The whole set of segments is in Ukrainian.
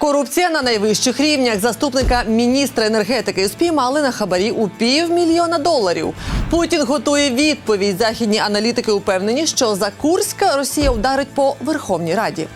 Корупція на найвищих рівнях. Заступника міністра енергетики спіймали на хабарі у півмільйона доларів. Путін готує відповідь. Західні аналітики упевнені, що за Курська Росія вдарить по Верховній Раді.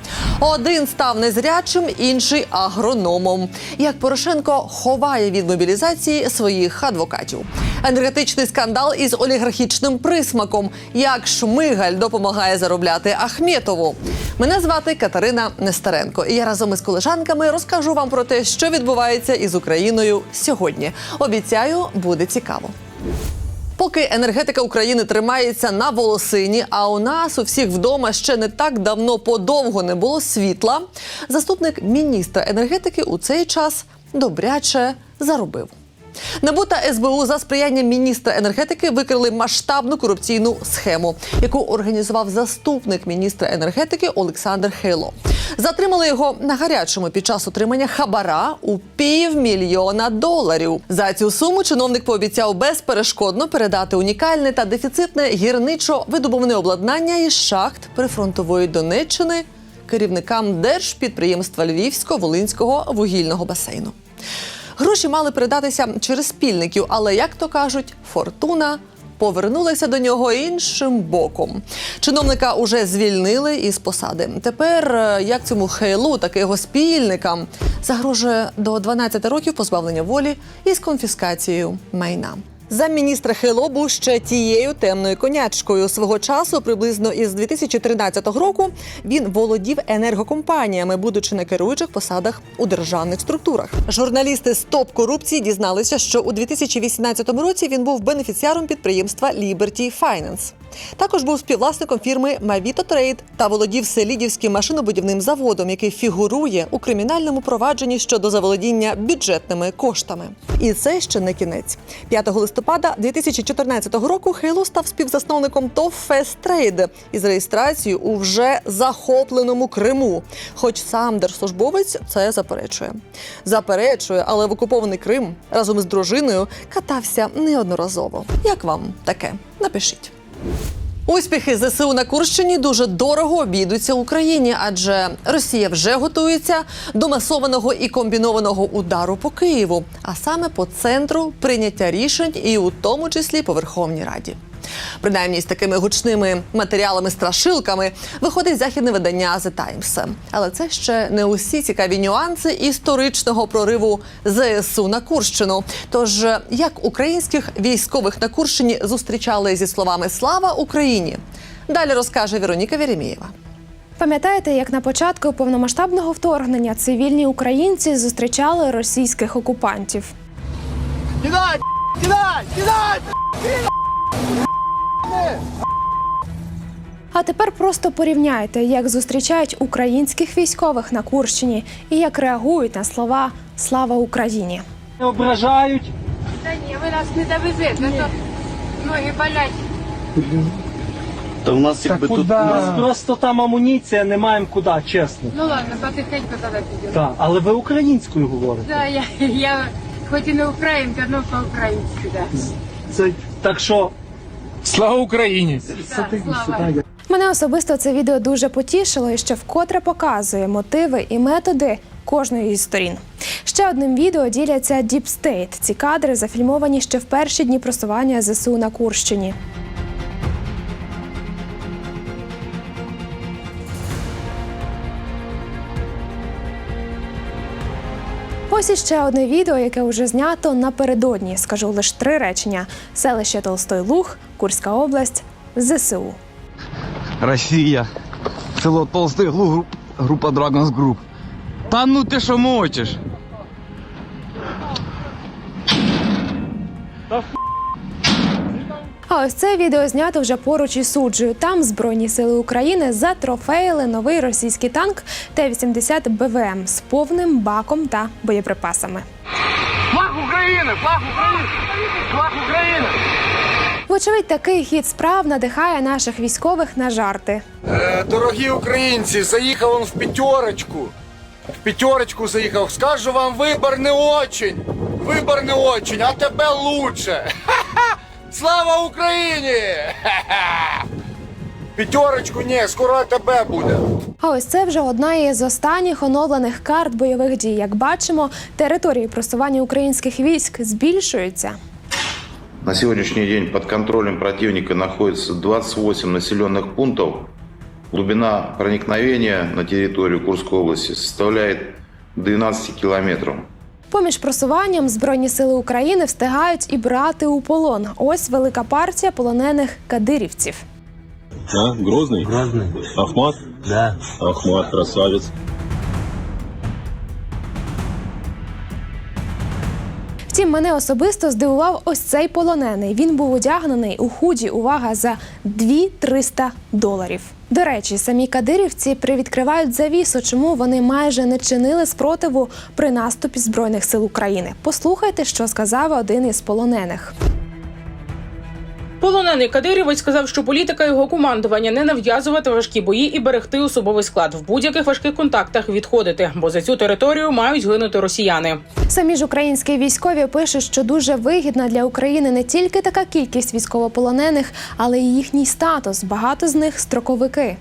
Один став незрячим, інший агрономом. Як Порошенко ховає від мобілізації своїх адвокатів. Енергетичний скандал із олігархічним присмаком. Як Шмигаль допомагає заробляти Ахметову. Мене звати Катерина Нестеренко. І я разом із колежанками розкажу вам про те, що відбувається із Україною сьогодні. Обіцяю, буде цікаво. Поки енергетика України тримається на волосині, а у нас у всіх вдома ще не так давно подовго не було світла. Заступник міністра енергетики у цей час добряче заробив. НАБУ та СБУ за сприяння міністра енергетики викрили масштабну корупційну схему, яку організував заступник міністра енергетики Олександр Хейло. Затримали його на гарячому під час отримання хабара у півмільйона доларів. За цю суму чиновник пообіцяв безперешкодно передати унікальне та дефіцитне гірничо-видобувне обладнання із шахт прифронтової Донеччини керівникам держпідприємства Львівсько-Волинського вугільного басейну. Гроші мали передатися через спільників, але як то кажуть, фортуна повернулася до нього іншим боком. Чиновника уже звільнили із посади. Тепер е, як цьому хейлу, так і його спільникам загрожує до 12 років позбавлення волі із конфіскацією майна. Замміністра Хейло був ще тією темною конячкою. Свого часу, приблизно із 2013 року, він володів енергокомпаніями, будучи на керуючих посадах у державних структурах. Журналісти з топ корупції дізналися, що у 2018 році він був бенефіціаром підприємства Liberty Finance. Також був співвласником фірми Mavito Trade та володів селідівським машинобудівним заводом, який фігурує у кримінальному провадженні щодо заволодіння бюджетними коштами. І це ще не кінець. 5 листопада 2014 року Хейло став співзасновником ТОВ Fast Trade із реєстрацією у вже захопленому Криму. Хоч сам держслужбовець це заперечує. Заперечує, але в окупований Крим разом із дружиною катався неодноразово. Як вам таке? Напишіть. Успіхи ЗСУ на Курщині дуже дорого обійдуться Україні, адже Росія вже готується до масованого і комбінованого удару по Києву, а саме по центру прийняття рішень, і у тому числі по Верховній Раді. Принаймні з такими гучними матеріалами-страшилками виходить західне видання The Times. Але це ще не усі цікаві нюанси історичного прориву ЗСУ на Курщину. Тож як українських військових на Курщині зустрічали зі словами Слава Україні? Далі розкаже Вероніка Вєремієва. Пам'ятаєте, як на початку повномасштабного вторгнення цивільні українці зустрічали російських окупантів? Кидай! Кидай! Кидай! А тепер просто порівняйте, як зустрічають українських військових на Курщині і як реагують на слова Слава Україні. Не ображають. Та ні, ви нас не довезете, то ноги болять. Та в нас якби тут У нас просто там амуніція, не маємо куди, чесно. Ну ладно, потихеньку тоді підемо. Так, але ви українською говорите. Да, я, я хоч і не українка, але по-українськи, да. Це так що Слава Україні! Мене особисто це відео дуже потішило і ще вкотре показує мотиви і методи кожної із сторін. Ще одним відео діляться Deep State. Ці кадри зафільмовані ще в перші дні просування ЗСУ на Курщині. Ось іще одне відео, яке вже знято напередодні. Скажу лише три речення: селище Толстой Луг, Курська область, ЗСУ. Росія. Село Толстий Луг, група Dragons Group. Та ну ти що мочиш? А ось це відео знято вже поруч із суджею. Там Збройні сили України затрофеїли новий російський танк Т-80 БВМ з повним баком та боєприпасами. Флаг України! Флаг України! Флаг України! Вочевидь, такий хід справ надихає наших військових на жарти. Е, Дорогі українці, заїхав он в п'ятерочку. В п'ятерочку заїхав. Скажу вам, вибор не очень. Вибор не очень, а тебе лучше. Слава Україні! П'ятерочку ні, скоро тебе буде. А ось це вже одна із останніх оновлених карт бойових дій. Як бачимо, території просування українських військ збільшуються. На сегодняшний день под контролем противника находится 28 населенных пунктов. Глубина проникновения на территорию Курской области составляет 12 километров. Поміж просуванням Збройні сили України встигають і брати у полон. Ось велика партія полонених кадирівців. А, Грозний? Грозний. Ахмат? Да. Ахмат, красавец. Втім, мене особисто здивував ось цей полонений. Він був одягнений у худі. Увага за 2-300 доларів. До речі, самі кадирівці привідкривають завісу, чому вони майже не чинили спротиву при наступі збройних сил України. Послухайте, що сказав один із полонених. Полонений Кадирівець сказав, що політика його командування не нав'язувати важкі бої і берегти особовий склад в будь-яких важких контактах відходити, бо за цю територію мають гинути росіяни. Самі ж українські військові пишуть, що дуже вигідна для України не тільки така кількість військовополонених, але й їхній статус. Багато з них строковики.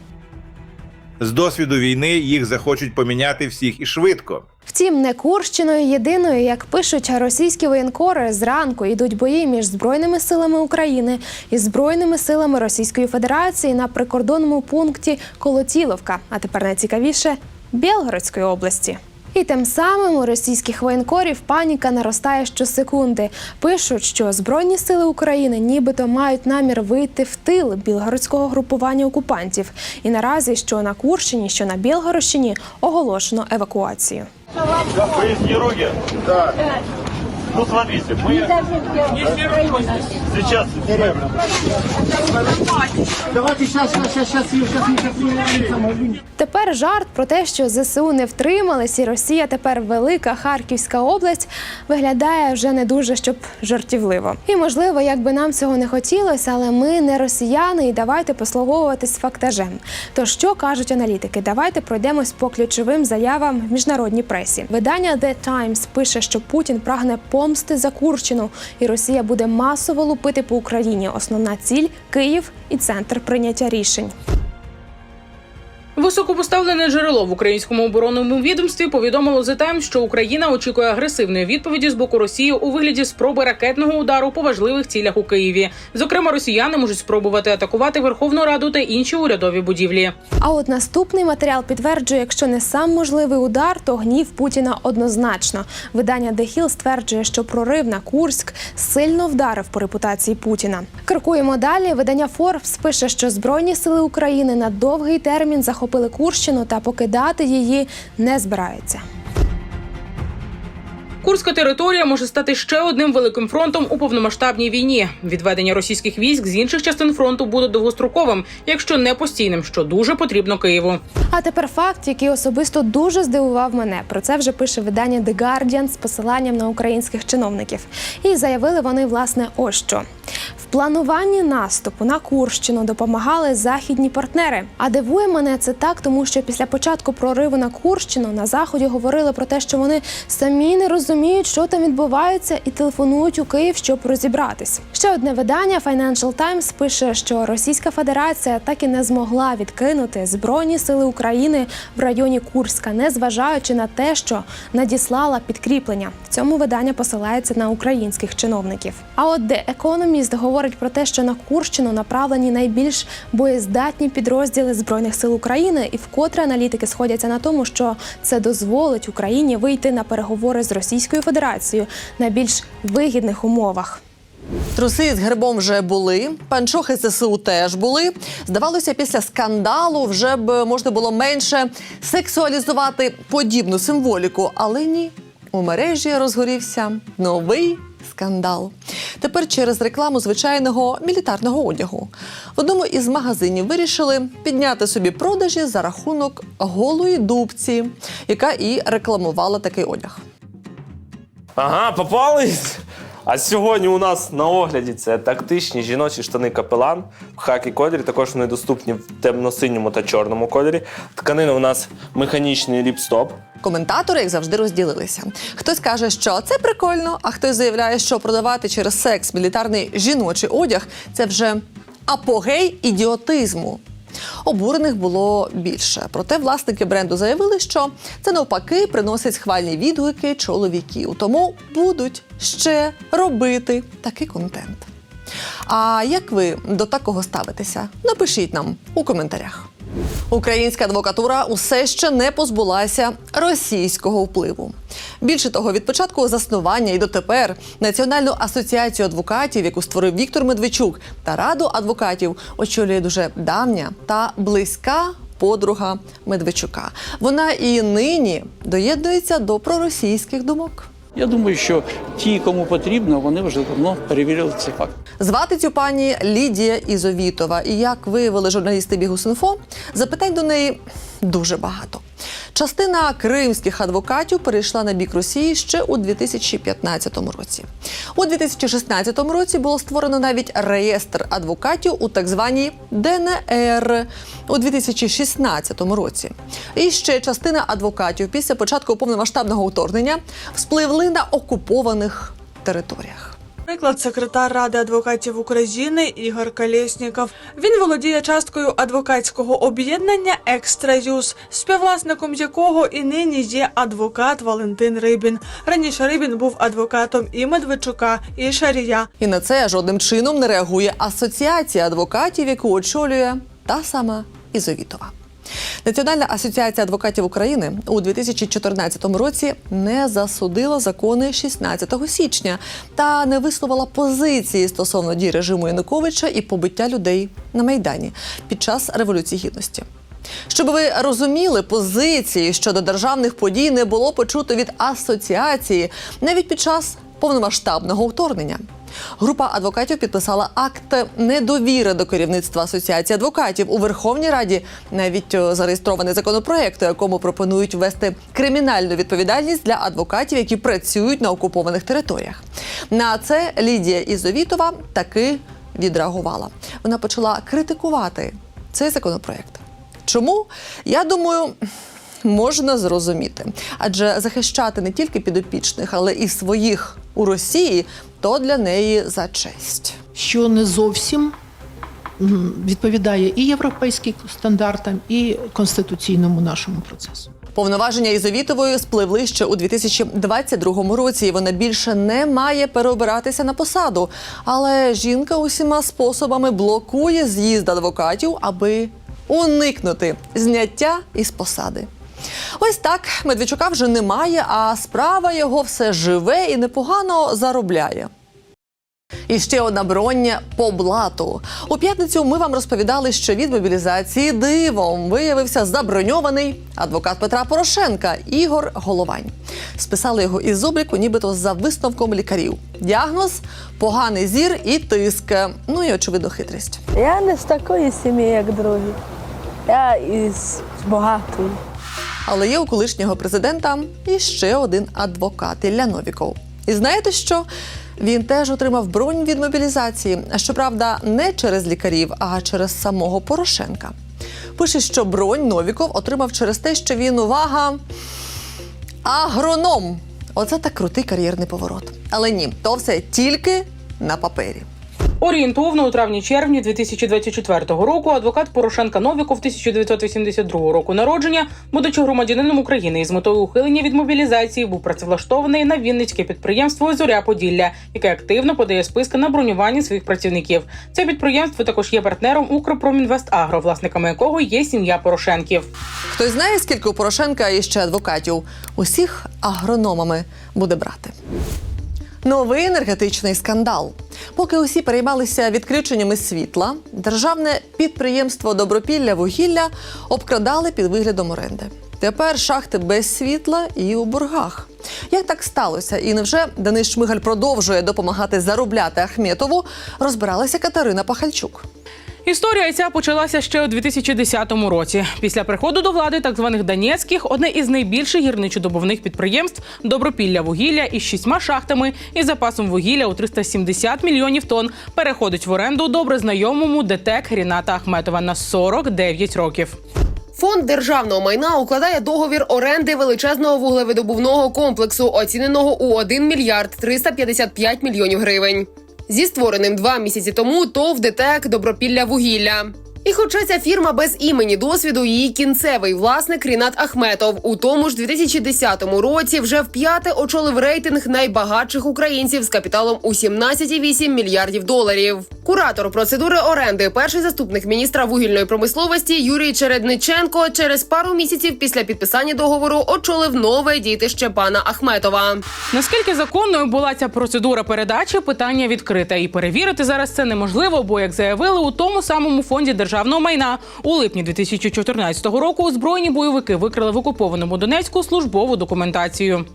З досвіду війни їх захочуть поміняти всіх і швидко. Втім, не Курщиною єдиною, як пишуть російські воєнкори, зранку йдуть бої між збройними силами України і збройними силами Російської Федерації на прикордонному пункті Колотіловка. А тепер найцікавіше Білгородської області. І тим самим у російських воєнкорів паніка наростає щосекунди. Пишуть, що збройні сили України нібито мають намір вийти в тил білгородського групування окупантів. І наразі, що на Курщині, що на Білгородщині оголошено евакуацію. Да. Ну, смотрите, мы сейчас... Тепер жарт про те, що ЗСУ не втримались, і Росія тепер велика Харківська область, виглядає вже не дуже щоб жартівливо. І можливо, як би нам цього не хотілося, але ми не росіяни, і давайте послуговуватись фактажем. То що кажуть аналітики? Давайте пройдемось по ключовим заявам в міжнародній пресі. Видання The Times пише, що Путін прагне помсти за Курщину, і Росія буде масово лупити по Україні. Основна ціль Київ і центр прийняття рішень. Високопоставлене джерело в українському оборонному відомстві повідомило The Times, що Україна очікує агресивної відповіді з боку Росії у вигляді спроби ракетного удару по важливих цілях у Києві. Зокрема, росіяни можуть спробувати атакувати Верховну Раду та інші урядові будівлі. А от наступний матеріал підтверджує, якщо не сам можливий удар, то гнів Путіна однозначно. Видання The Hill стверджує, що прорив на Курськ сильно вдарив по репутації Путіна. Крокуємо далі. Видання Forbes пише, що збройні сили України на довгий термін захопили Курщину та покидати її не збираються. Курська територія може стати ще одним великим фронтом у повномасштабній війні. Відведення російських військ з інших частин фронту буде довгостроковим, якщо не постійним, що дуже потрібно Києву. А тепер факт, який особисто дуже здивував мене. Про це вже пише видання The Guardian з посиланням на українських чиновників. І заявили вони власне ось що. В плануванні наступу на Курщину допомагали західні партнери. А дивує мене це так, тому що після початку прориву на Курщину на заході говорили про те, що вони самі не розуміють, що там відбувається, і телефонують у Київ, щоб розібратись. Ще одне видання Financial Times пише, що Російська Федерація так і не змогла відкинути збройні сили України в районі Курська, незважаючи на те, що надіслала підкріплення. В цьому видання посилається на українських чиновників. А от The Economist говорить про те, що на Курщину направлені найбільш боєздатні підрозділи збройних сил України, і вкотре аналітики сходяться на тому, що це дозволить Україні вийти на переговори з Російською Федерацією на більш вигідних умовах. Труси з гербом вже були, панчохи ЗСУ теж були. Здавалося, після скандалу вже б можна було менше сексуалізувати подібну символіку, але ні. У мережі розгорівся новий скандал. Тепер через рекламу звичайного мілітарного одягу. В одному із магазинів вирішили підняти собі продажі за рахунок голої дубці, яка і рекламувала такий одяг. Ага, попались. А сьогодні у нас на огляді це тактичні жіночі штани капелан в хакі кольорі. Також вони доступні в темно-синьому та чорному кольорі. Тканина у нас механічний ліпстоп. Коментатори, як завжди, розділилися. Хтось каже, що це прикольно, а хтось заявляє, що продавати через секс мілітарний жіночий одяг це вже апогей ідіотизму. Обурених було більше. Проте власники бренду заявили, що це навпаки приносить схвальні відгуки чоловіків. Тому будуть ще робити такий контент. А як ви до такого ставитеся? Напишіть нам у коментарях. Українська адвокатура усе ще не позбулася російського впливу. Більше того, від початку заснування і дотепер Національну асоціацію адвокатів, яку створив Віктор Медведчук, та раду адвокатів очолює дуже давня та близька подруга Медведчука. Вона і нині доєднується до проросійських думок. Я думаю, що ті, кому потрібно, вони вже давно перевірили цей факт. Звати цю пані Лідія Ізовітова. І як виявили журналісти Бігусинфо, запитань до неї дуже багато. Частина кримських адвокатів перейшла на бік Росії ще у 2015 році. У 2016 році було створено навіть реєстр адвокатів у так званій ДНР у 2016 році. І ще частина адвокатів після початку повномасштабного вторгнення вспливли на окупованих територіях. Приклад секретар Ради адвокатів України Ігор Колєсніков. Він володіє часткою адвокатського об'єднання Екстраюз, співвласником якого і нині є адвокат Валентин Рибін. Раніше Рибін був адвокатом і Медведчука, і Шарія. І на це жодним чином не реагує асоціація адвокатів, яку очолює та сама Ізовітова. Національна асоціація адвокатів України у 2014 році не засудила закони 16 січня та не висловила позиції стосовно дій режиму Януковича і побиття людей на майдані під час революції гідності. Щоб ви розуміли, позиції щодо державних подій не було почуто від асоціації навіть під час повномасштабного вторгнення. Група адвокатів підписала акт недовіри до керівництва асоціації адвокатів у Верховній Раді. Навіть е, зареєстрований законопроект, у якому пропонують ввести кримінальну відповідальність для адвокатів, які працюють на окупованих територіях. На це Лідія Ізовітова таки відреагувала. Вона почала критикувати цей законопроект. Чому? Я думаю. Можна зрозуміти, адже захищати не тільки підопічних, але і своїх у Росії то для неї за честь. що не зовсім відповідає і європейським стандартам, і конституційному нашому процесу. Повноваження Ізовітової спливли ще у 2022 році. і Вона більше не має переобиратися на посаду. Але жінка усіма способами блокує з'їзд адвокатів, аби уникнути зняття із посади. Ось так Медведчука вже немає, а справа його все живе і непогано заробляє. І ще одна броння по блату. У п'ятницю ми вам розповідали, що від мобілізації дивом виявився заброньований адвокат Петра Порошенка Ігор Головань. Списали його із обліку, нібито за висновком лікарів. Діагноз поганий зір і тиск. Ну і очевидно хитрість. Я не з такої сім'ї, як другі. Я із багатої. Але є у колишнього президента і ще один адвокат Ілля Новіков. І знаєте що? Він теж отримав бронь від мобілізації. Щоправда, не через лікарів, а через самого Порошенка. Пише, що бронь Новіков отримав через те, що він увага агроном. Оце так крутий кар'єрний поворот. Але ні, то все тільки на папері. Орієнтовно у травні-червні 2024 року адвокат Порошенка Новіков 1982 року народження, будучи громадянином України із метою ухилення від мобілізації, був працевлаштований на Вінницьке підприємство Зоря Поділля, яке активно подає списки на бронювання своїх працівників. Це підприємство також є партнером Укрпромінвестагро, власниками якого є сім'я Порошенків. Хтось знає, скільки у Порошенка є ще адвокатів? Усіх агрономами буде брати. Новий енергетичний скандал. Поки усі переймалися відключеннями світла, державне підприємство Добропілля вугілля обкрадали під виглядом оренди. Тепер шахти без світла і у боргах. Як так сталося? І невже Денис Шмигаль продовжує допомагати заробляти Ахметову? Розбиралася Катерина Пахальчук. Історія ця почалася ще у 2010 році. Після приходу до влади так званих Донецьких одне із найбільших гірничодобувних підприємств Добропілля вугілля із шістьма шахтами і запасом вугілля у 370 мільйонів тонн переходить в оренду добре знайомому ДТЕК Ріната Ахметова на 49 років. Фонд державного майна укладає договір оренди величезного вуглевидобувного комплексу, оціненого у 1 мільярд 355 мільйонів гривень. Зі створеним два місяці тому ТОВ ДТЕК Добропілля вугілля. І хоча ця фірма без імені досвіду, її кінцевий власник Рінат Ахметов у тому ж 2010 році вже вп'яте очолив рейтинг найбагатших українців з капіталом у 17,8 мільярдів доларів. Куратор процедури оренди, перший заступник міністра вугільної промисловості Юрій Чередниченко через пару місяців після підписання договору очолив нове дітище пана Ахметова. Наскільки законною була ця процедура передачі, питання відкрите. І перевірити зараз це неможливо, бо як заявили у тому самому фонді державного майна у липні 2014 року збройні бойовики викрили в окупованому Донецьку службову документацію.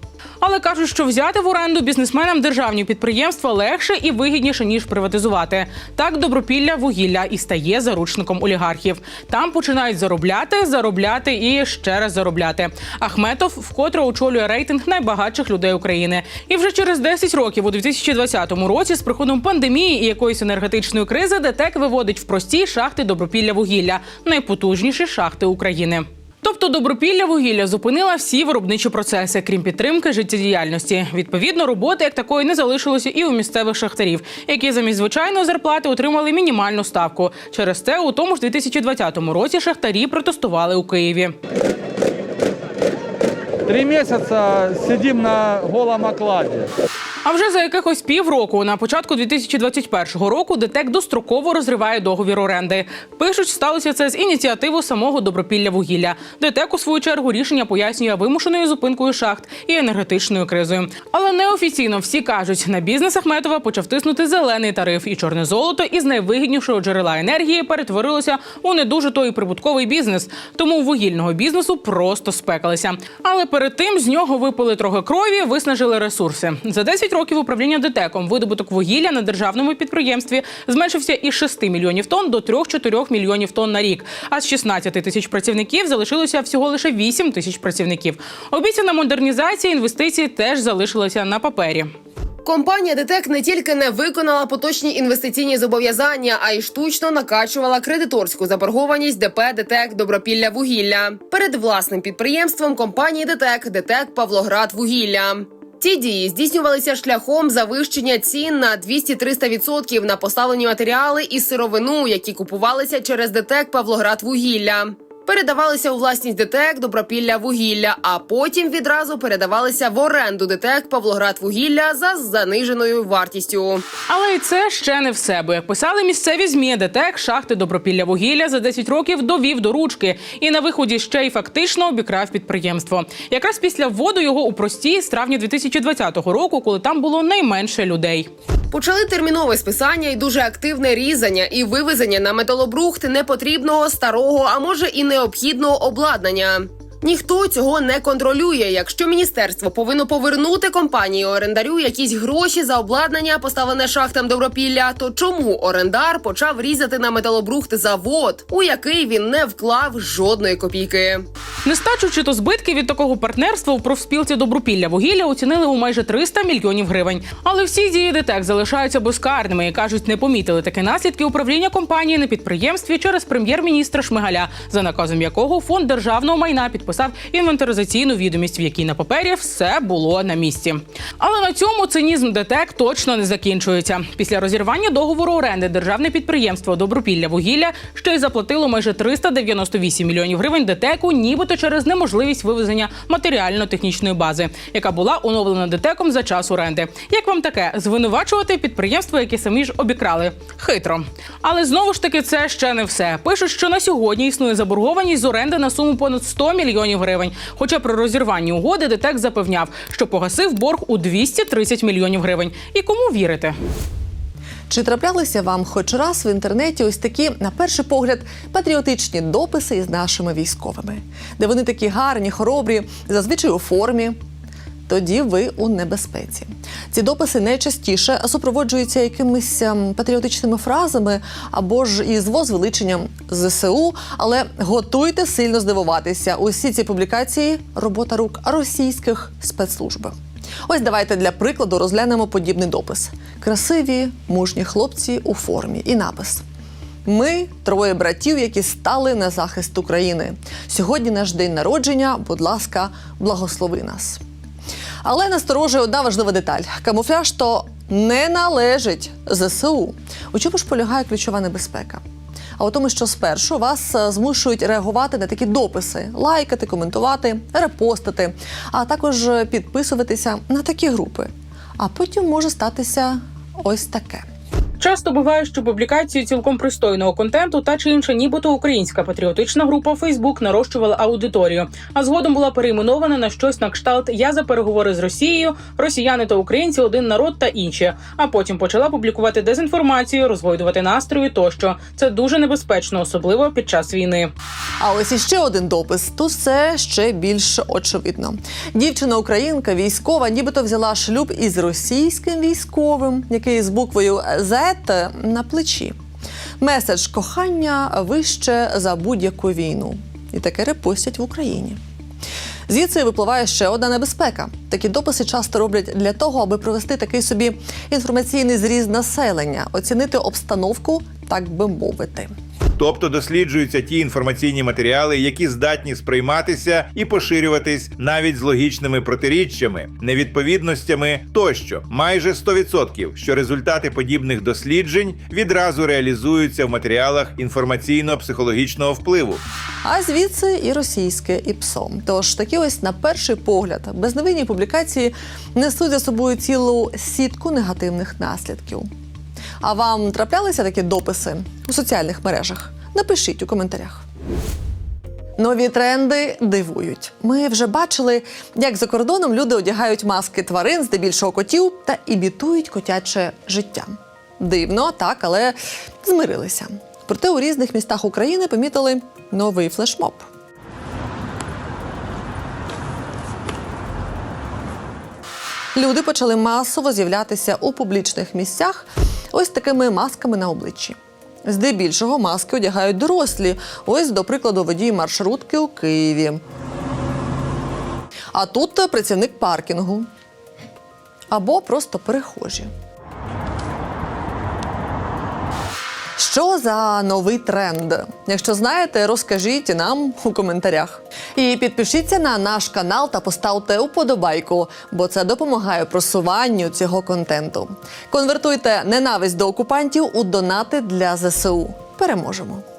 Але кажуть, що взяти в оренду бізнесменам державні підприємства легше і вигідніше ніж приватизувати. Так добропілля вугілля і стає заручником олігархів. Там починають заробляти, заробляти і ще раз заробляти. Ахметов вкотре очолює рейтинг найбагатших людей України. І вже через 10 років, у 2020 році, з приходом пандемії і якоїсь енергетичної кризи, ДТЕК виводить в прості шахти добропілля вугілля, найпотужніші шахти України. Тобто добропілля вугілля зупинила всі виробничі процеси, крім підтримки життєдіяльності. Відповідно, роботи як такої не залишилося і у місцевих шахтарів, які замість звичайної зарплати отримали мінімальну ставку. Через це у тому ж 2020 році шахтарі протестували у Києві. Три месяца сидим на голом окладе. А вже за якихось півроку, на початку 2021 року, ДТЕК достроково розриває договір оренди. Пишуть, сталося це з ініціативи самого добропілля вугілля. ДТЕК, у свою чергу, рішення пояснює вимушеною зупинкою шахт і енергетичною кризою. Але неофіційно всі кажуть, на бізнес Ахметова почав тиснути зелений тариф, і чорне золото із найвигіднішого джерела енергії перетворилося у не дуже той прибутковий бізнес. Тому вугільного бізнесу просто спекалися. Але перед тим з нього випили трохи крові, виснажили ресурси. За 10 років управління ДТЕКом видобуток вугілля на державному підприємстві зменшився із 6 мільйонів тонн до 3-4 мільйонів тонн на рік. А з 16 тисяч працівників залишилося всього лише 8 тисяч працівників. Обіцяна модернізація інвестицій теж залишилася на папері. Компанія ДТЕК не тільки не виконала поточні інвестиційні зобов'язання, а й штучно накачувала кредиторську заборгованість ДП ДТЕК Добропілля вугілля перед власним підприємством компанії ДТЕК ДТЕК Павлоград вугілля. Ці дії здійснювалися шляхом завищення цін на 200-300% на поставлені матеріали і сировину, які купувалися через ДТЕК Павлоград вугілля. Передавалися у власність ДТЕК Добропілля вугілля, а потім відразу передавалися в оренду ДТЕК Павлоград вугілля за заниженою вартістю. Але і це ще не все. Бо як писали місцеві змі, ДТЕК шахти добропілля вугілля за 10 років довів до ручки і на виході ще й фактично обікрав підприємство. Якраз після вводу його у прості з травня 2020 року, коли там було найменше людей. Почали термінове списання і дуже активне різання і вивезення на металобрухт непотрібного старого, а може і необхідного обладнання. Ніхто цього не контролює. Якщо міністерство повинно повернути компанії орендарю якісь гроші за обладнання, поставлене шахтам добропілля, то чому орендар почав різати на металобрухт завод, у який він не вклав жодної копійки? Нестачу чи то збитки від такого партнерства у профспілці добропілля вугілля оцінили у майже 300 мільйонів гривень. Але всі дії ДТЕК залишаються безкарними і кажуть, не помітили такі наслідки управління компанії на підприємстві через прем'єр-міністра Шмигаля, за наказом якого фонд державного майна підписав інвентаризаційну відомість, в якій на папері все було на місці. Але на цьому цинізм ДТЕК точно не закінчується. Після розірвання договору оренди державне підприємство Добропілля вугілля ще й заплатило майже 398 мільйонів гривень ДТЕКу, нібито через неможливість вивезення матеріально-технічної бази, яка була оновлена ДТЕКом за час оренди. Як вам таке звинувачувати підприємство, яке самі ж обікрали? Хитро. Але знову ж таки, це ще не все. Пишуть, що на сьогодні існує заборгованість з оренди на суму понад 100 мільйонів гривень. Хоча при розірванні угоди ДТЕК запевняв, що погасив борг у 230 мільйонів гривень. І кому вірити? Чи траплялися вам хоч раз в інтернеті ось такі, на перший погляд, патріотичні дописи із нашими військовими, де вони такі гарні, хоробрі, зазвичай у формі? Тоді ви у небезпеці. Ці дописи найчастіше супроводжуються якимись ем, патріотичними фразами або ж із возвеличенням ЗСУ. Але готуйте сильно здивуватися. Усі ці публікації робота рук російських спецслужб. Ось давайте для прикладу розглянемо подібний допис: красиві, мужні хлопці у формі і напис. Ми троє братів, які стали на захист України. Сьогодні наш день народження. Будь ласка, благослови нас. Але насторожує одна важлива деталь: камуфляж то не належить ЗСУ. У чому ж полягає ключова небезпека? а у тому, що спершу вас е, змушують реагувати на такі дописи, лайкати, коментувати, репостити, а також е, підписуватися на такі групи. А потім може статися ось таке. Часто буває, що публікації цілком пристойного контенту та чи інша, нібито українська патріотична група Фейсбук нарощувала аудиторію, а згодом була перейменована на щось на кшталт Я за переговори з Росією, Росіяни та українці, один народ та інші. А потім почала публікувати дезінформацію, розгойдувати настрої тощо. Це дуже небезпечно, особливо під час війни. А ось іще один допис. Тут все ще більш очевидно. Дівчина-українка військова, нібито взяла шлюб із російським військовим, який з буквою Z на плечі. Меседж кохання вище за будь-яку війну. І таке репостять в Україні. Звідси випливає ще одна небезпека. Такі дописи часто роблять для того, аби провести такий собі інформаційний зріз населення, оцінити обстановку, так би мовити. Тобто досліджуються ті інформаційні матеріали, які здатні сприйматися і поширюватись навіть з логічними протиріччями, невідповідностями тощо. Майже 100%, що результати подібних досліджень відразу реалізуються в матеріалах інформаційно-психологічного впливу. А звідси і російське, і ПСО. Тож такі ось на перший погляд безневинні публікації несуть за собою цілу сітку негативних наслідків. А вам траплялися такі дописи у соціальних мережах? Напишіть у коментарях. Нові тренди дивують. Ми вже бачили, як за кордоном люди одягають маски тварин, здебільшого котів, та імітують котяче життя. Дивно, так, але змирилися. Проте у різних містах України помітили новий флешмоб. Люди почали масово з'являтися у публічних місцях ось такими масками на обличчі. Здебільшого маски одягають дорослі, ось, до прикладу, водій маршрутки у Києві. А тут працівник паркінгу або просто перехожі. Що за новий тренд? Якщо знаєте, розкажіть нам у коментарях. І підпишіться на наш канал та поставте уподобайку, бо це допомагає просуванню цього контенту. Конвертуйте ненависть до окупантів у донати для ЗСУ. Переможемо!